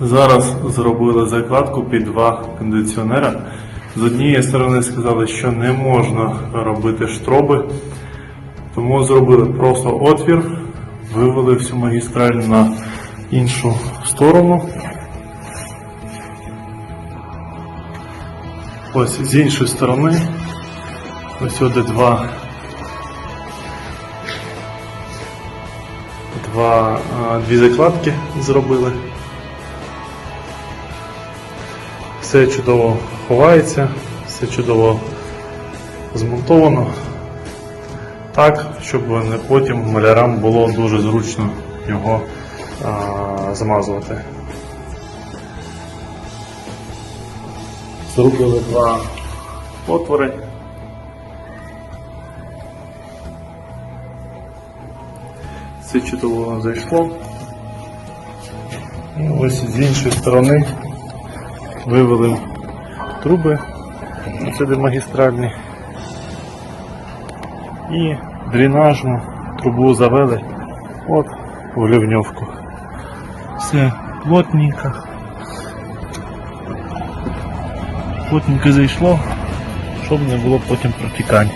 Зараз зробили закладку під два кондиціонера. З однієї сторони сказали, що не можна робити штроби, тому зробили просто отвір, вивели всю магістраль на іншу сторону. Ось з іншої сторони. Ось сюди два. Два, дві закладки зробили. Все чудово ховається, все чудово змонтовано. Так, щоб не потім малярам було дуже зручно його а, замазувати. Зробили два отвори. Все чудово зайшло. І ось з іншої сторони вивели труби сюди магістральні і дренажну трубу завели от в ливньовку. Все плотненько. Плотненько зайшло, щоб не було потім протікань.